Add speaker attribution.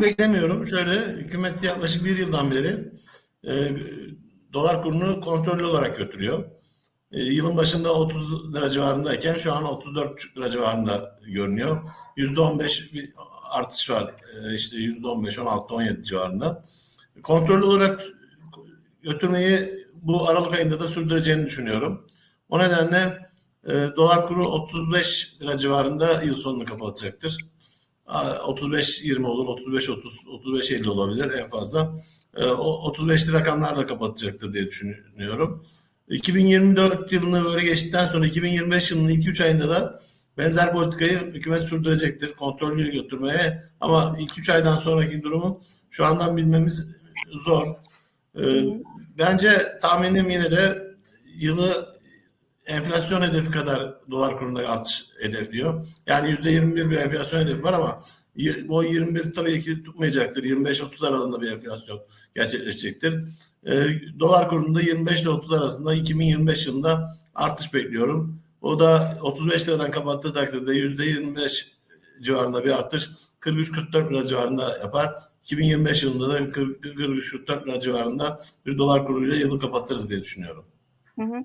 Speaker 1: kur beklemiyorum. Şöyle hükümet yaklaşık bir yıldan beri e, dolar kurunu kontrollü olarak götürüyor. E, yılın başında 30 lira civarındayken şu an 34,5 lira civarında görünüyor. %15 bir artış var. E, işte %15, 16, 17 civarında. Kontrollü olarak götürmeyi bu Aralık ayında da sürdüreceğini düşünüyorum. O nedenle e, dolar kuru 35 lira civarında yıl sonunu kapatacaktır. 35-20 olur, 35-30, 35-50 olabilir en fazla. E, o 35'li rakamlarla kapatacaktır diye düşünüyorum. 2024 yılını böyle geçtikten sonra 2025 yılının 2-3 ayında da benzer politikayı hükümet sürdürecektir. Kontrollü götürmeye ama 2-3 aydan sonraki durumu şu andan bilmemiz zor. E, bence tahminim yine de yılı enflasyon hedefi kadar dolar kurunda artış hedefliyor. Yani %21 bir enflasyon hedefi var ama bu 21 tabii ki tutmayacaktır. 25-30 aralığında bir enflasyon gerçekleşecektir. E, dolar kurunda 25 ile 30 arasında 2025 yılında artış bekliyorum. O da 35 liradan kapattığı takdirde %25 civarında bir artış 43-44 lira civarında yapar. 2025 yılında da 43-44 lira civarında bir dolar kuruyla yılı kapatırız diye düşünüyorum.
Speaker 2: Hı hı.